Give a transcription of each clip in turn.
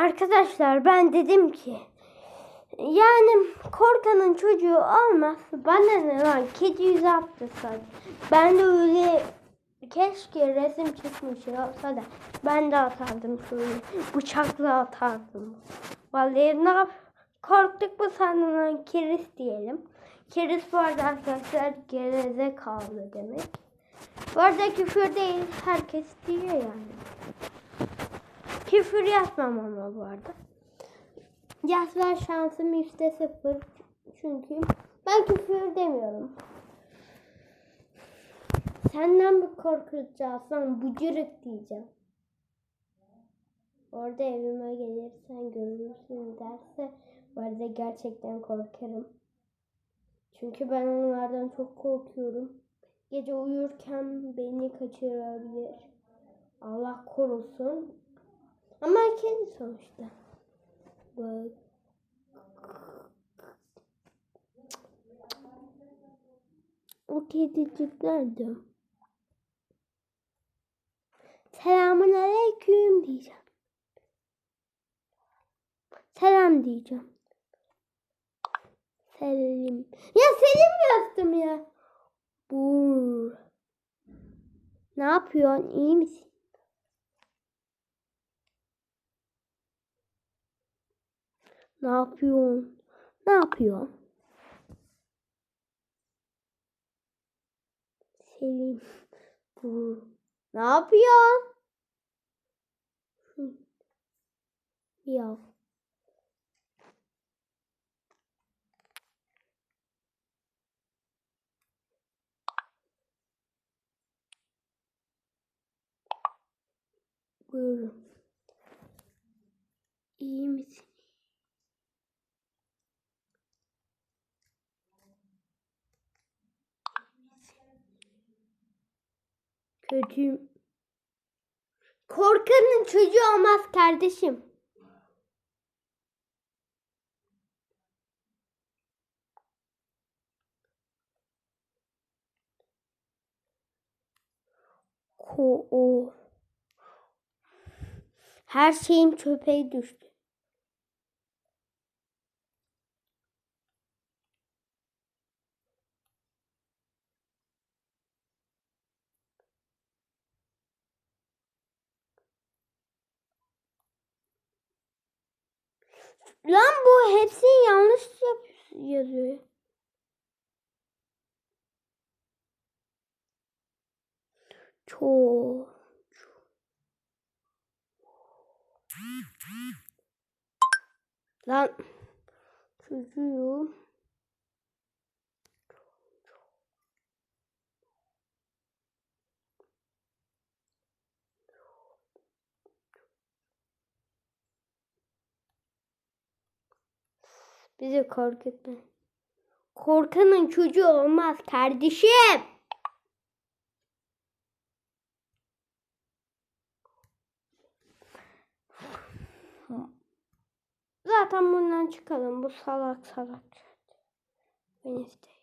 Arkadaşlar ben dedim ki yani korkanın çocuğu olmaz. Bana ne lan kedi yüzü attırsam. Ben de öyle keşke resim çıkmış olsa da ben de atardım şöyle bıçakla atardım. Vallahi ne yap korktuk bu sanılan keriz diyelim. Keriz bu arada arkadaşlar gereze kaldı demek. Bu arada küfür değil herkes diyor yani. Küfür yapmam ama bu arada. Yazlar şansım yüzde sıfır. Çünkü ben küfür demiyorum. Senden bir korkacağım bıcırık diyeceğim. Orada evime gelirsen görürsün derse bu gerçekten korkarım. Çünkü ben onlardan çok korkuyorum. Gece uyurken beni kaçırabilir. Allah korusun. Ama kedi sonuçta. Bak. O kedicik nerede? Selamun aleyküm diyeceğim. Selam diyeceğim. Selim. Ya Selim yazdım ya. Bur. Ne yapıyorsun? İyi misin? Ne yapıyorsun? Ne yapıyorsun? Selim. Bur. Ne yapıyorsun? Hı. Ya. Buyurun. İyi misin? Kötüyüm. Korkanın çocuğu olmaz kardeşim. Ko o. Her şeyim çöpe düştü. Lan bu hepsini yanlış yazıyor. Çok. Lan çocuğum. Bizi korkutma. Korkanın çocuğu olmaz kardeşim. Zaten bundan çıkalım. Bu salak salak. Wednesday.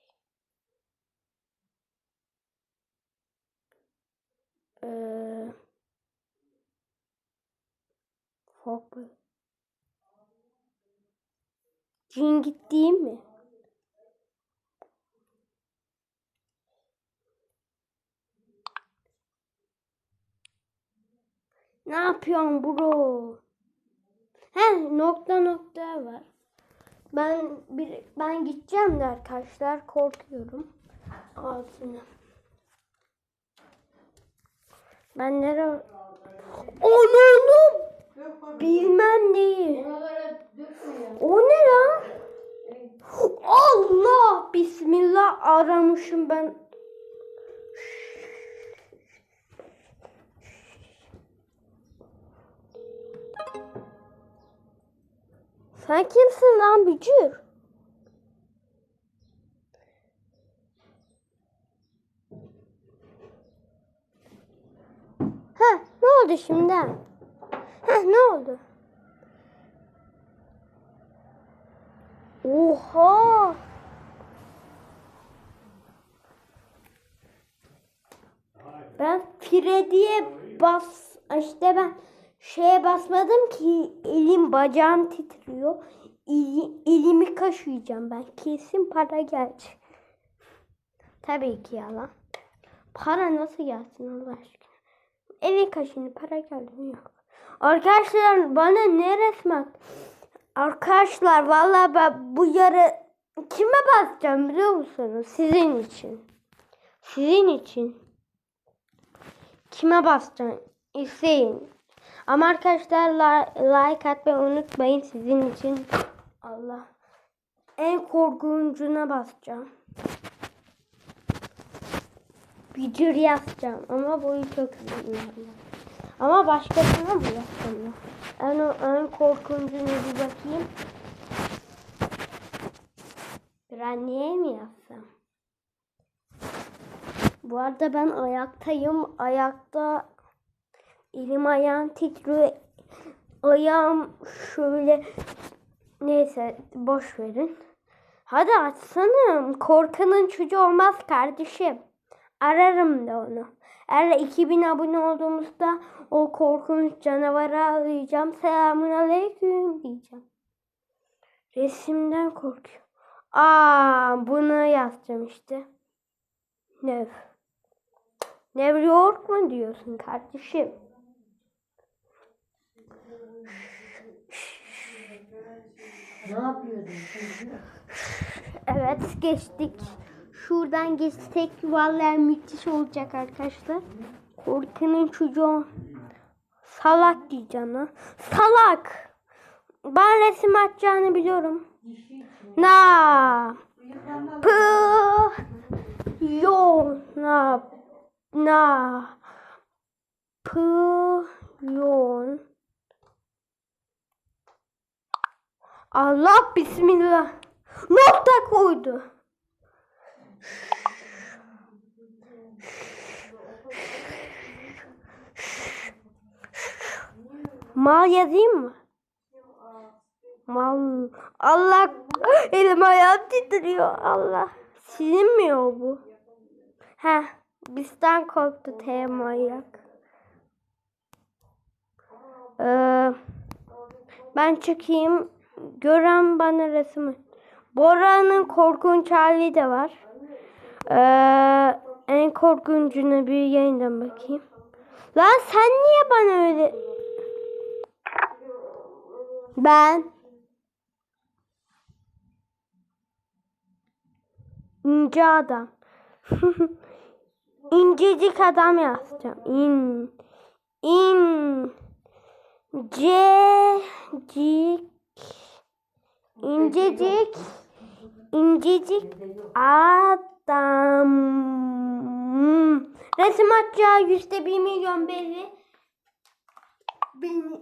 Ee, Fuck. Cin değil mi? Ne yapıyorsun bro? He nokta nokta var. Ben bir ben gideceğim de arkadaşlar korkuyorum. Altına. Ben nereye? Onu bilmem neyi. O ne lan? Allah Bismillah aramışım ben. Sen kimsin lan bücür? Ha ne oldu şimdi? Ne oldu? Oha! Ben Freddy'ye bas işte ben şeye basmadım ki elim bacağım titriyor. Eli- elimi kaşıyacağım ben. Kesin para gelecek. Tabii ki yalan. Para nasıl gelsin Allah aşkına? Elin kaşını para geldi mi yok. Arkadaşlar bana ne resmen? Arkadaşlar vallahi ben bu yarı kime basacağım biliyor musunuz? Sizin için. Sizin için. Kime basacağım? İsteyin. Ama arkadaşlar li- like atmayı unutmayın sizin için. Allah. En korkuncuna basacağım. Bücür yazacağım ama boyu çok uzun. Ama başkasına mı yazsam ya? En, en korkuncuna bir bakayım. Granny'e mi yazsam? Bu arada ben ayaktayım. Ayakta elim ayağım titriyor. Ayağım şöyle neyse boş verin. Hadi açsana. Korkanın çocuğu olmaz kardeşim. Ararım da onu. Eğer 2000 abone olduğumuzda o korkunç canavarı arayacağım. Selamun aleyküm diyeceğim. Resimden korkuyor. Aa bunu yazacağım işte. Nev. New York mu diyorsun kardeşim? Ne yapıyordun? Evet geçtik. Şuradan geçsek vallahi müthiş olacak arkadaşlar. Korkunun çocuğu. Salak diyeceğim lan. Salak. Ben resim atacağını biliyorum. Na. P. Yo. Na. Na. P. Yon. Allah bismillah. Nokta koydu. Mal yazayım mı? Mal. Allah. Elim ayağım titriyor. Allah. Sizin mi o bu? Heh. Bizden korktu T manyak. Ee, ben çıkayım. Gören bana resmi. Bora'nın korkunç hali de var. Ee, en korkuncuna bir yayından bakayım. Lan sen niye bana öyle... Ben... İnce adam. İncecik adam yazacağım. İn. İn. Cecik. İncecik. İncecik adam. Resim atacağı yüzde bir milyon belli. Beni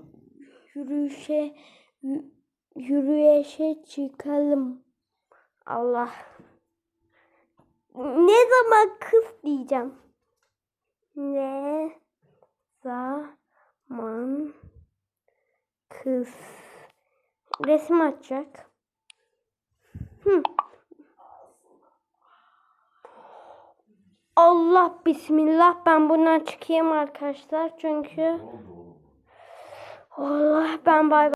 yürüyüşe yü- yürüyüşe çıkalım. Allah. Ne zaman kız diyeceğim. Ne zaman kız resim açacak. Hı. Allah bismillah ben bundan çıkayım arkadaşlar çünkü Allah ben bay bay.